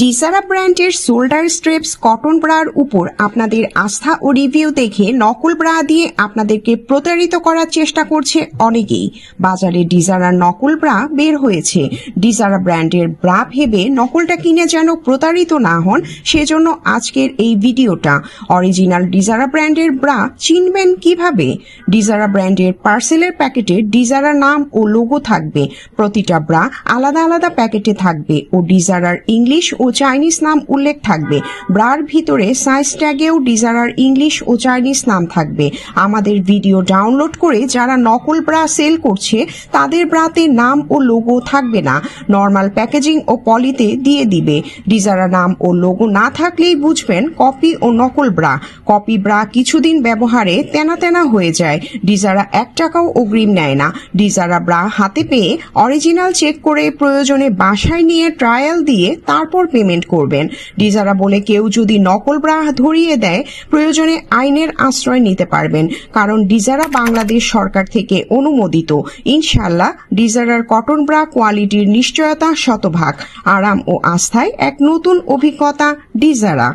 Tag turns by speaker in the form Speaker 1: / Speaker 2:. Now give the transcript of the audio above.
Speaker 1: ডিসারা ব্র্যান্ডের shoulder স্ট্রেপস cotton Brar উপর আপনাদের আস্থা ও রিভিউ দেখে নকল ব্রা দিয়ে আপনাদেরকে প্রতারিত করার চেষ্টা করছে অনেকেই। বাজারে ডিজারার নকল ব্রা বের হয়েছে। ডিজারা ব্র্যান্ডের ব্রা ভেবে নকলটা কিনে যেন প্রতারিত না হন, সেজন্য আজকের এই ভিডিওটা। অরিজিনাল ডিজারা ব্র্যান্ডের ব্রা চিনবেন কীভাবে? ডিজারা ব্র্যান্ডের পার্সেলের প্যাকেটে ডিজারা নাম ও লোগো থাকবে। প্রতিটা ব্রা আলাদা আলাদা প্যাকেটে থাকবে ও ডিজারার ইংলিশ ও চাইনিজ নাম উল্লেখ থাকবে। ব্রার ভিতরে সাইজ ট্যাগেও ডিজারার ইংলিশ ও চাইনিজ নাম থাকবে। আমাদের ভিডিও ডাউনলোড করে যারা নকল ব্রা সেল করছে, তাদের ব্রাতে নাম ও লোগো থাকবে না। নর্মাল প্যাকেজিং ও পলিতে দিয়ে দিবে। ডিজারা নাম ও লোগো না থাকলেই বুঝবেন কপি ও নকল ব্রা। কপি ব্রা কিছুদিন ব্যবহারে তেনা তেনা হয়ে যায়। ডিজারা এক টাকাও অগ্রিম নেয় না। ডিজারা ব্রা হাতে পেয়ে অরিজিনাল চেক করে প্রয়োজনে বাসায় নিয়ে ট্রায়াল দিয়ে তারপর পেমেন্ট করবেন। ডিজারা বলে কেউ যদি নকল ব্রা ধরিয়ে দেয়, প্রয়োজনে আইনের আশ্রয় নিতে পারবেন। কারণ ডিজারা বাংলাদেশ সরকার থেকে অনুমোদিত ইনশাল্লাহ ডিজারার কটন ব্রা কোয়ালিটির নিশ্চয়তা শতভাগ। আরাম ও আস্থায় এক নতুন অভিজ্ঞতা ডিজারা